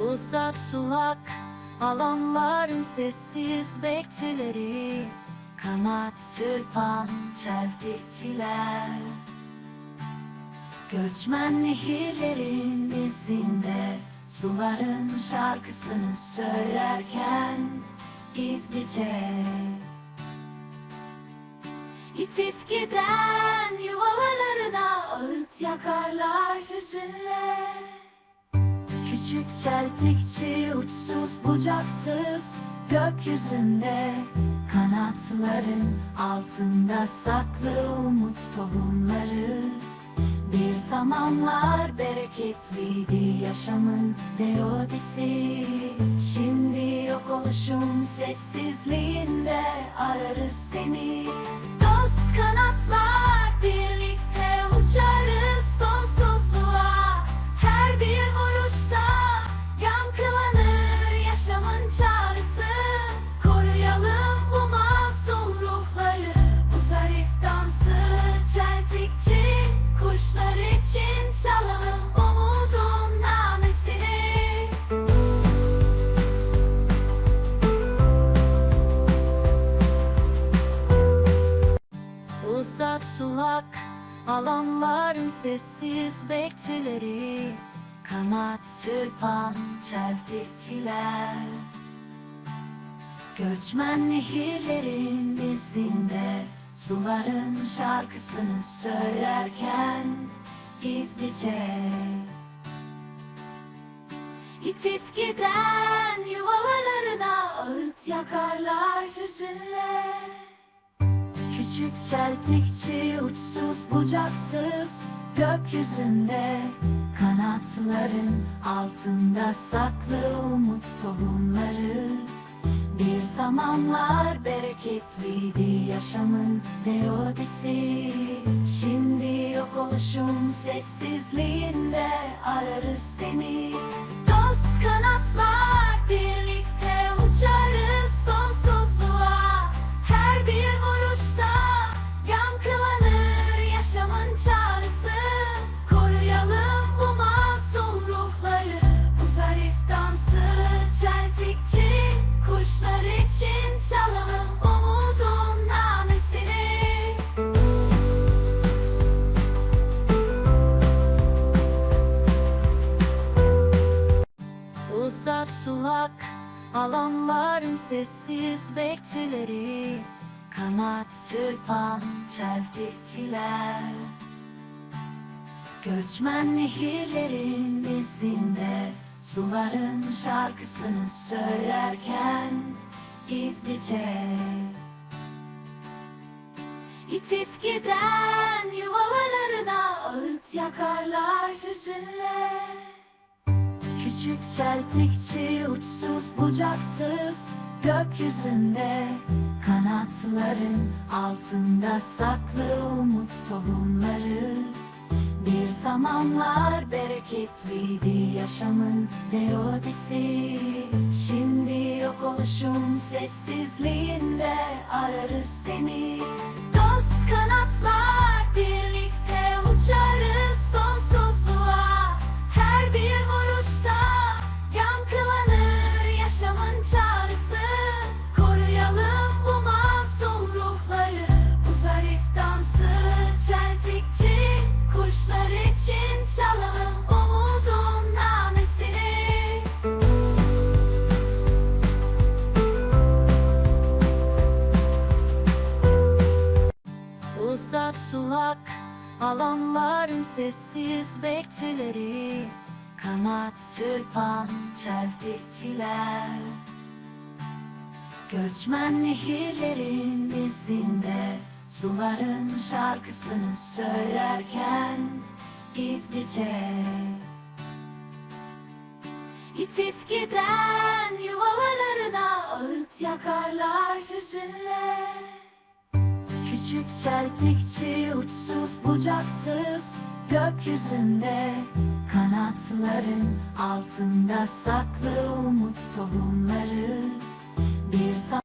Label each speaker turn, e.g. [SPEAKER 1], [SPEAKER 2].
[SPEAKER 1] Uzak sulak alanların sessiz bekçileri Kanat çırpan çeltikçiler. Göçmen nehirlerin izinde Suların şarkısını söylerken Gizlice İtip giden yuvalarına ağıt yakarlar hüzünle Küçük çeltikçi uçsuz bucaksız gökyüzünde Kanatların altında saklı umut tohumları. Bir zamanlar bereketliydi yaşamın melodisi. Şimdi yok oluşun sessizliğinde ararız seni. Dost kanatlar Uzak sulak alanların sessiz bekçileri Kanat çırpan çeltikçiler. Göçmen nehirlerin izinde Suların şarkısını söylerken Gizlice İtip giden yuvalarına ağıt yakarlar hüzünle Küçük çeltikçi uçsuz bucaksız gökyüzünde Kanatların altında saklı umut tohumları. Bir zamanlar bereketliydi yaşamın melodisi. Şimdi yok oluşun sessizliğinde ararız seni. Dost kanatlar için umudun namesini. Uzak sulak alanların sessiz bekçileri Kanat çırpan çeltikçiler. Göçmen nehirlerin izinde Suların şarkısını söylerken Gizlice. İtip giden yuvalarına ağıt yakarlar hüzünle. Küçük çeltikçi uçsuz bucaksız gökyüzünde Kanatların altında saklı umut tohumları Bir zamanlar bereketliydi yaşamın melodisi. Şimdi yok oluşun sessizliğinde ararız seni Kuşlar için çalalım umudun namesini Uzak sulak alanların sessiz bekçileri Kanat çırpan çeltikçiler. Göçmen nehirlerin izinde Suların şarkısını söylerken Gizlice İtip giden yuvalarına ağıt yakarlar hüzünle. Küçük çeltikçi uçsuz bucaksız gökyüzünde Kanatların altında saklı umut tohumları Bir zaman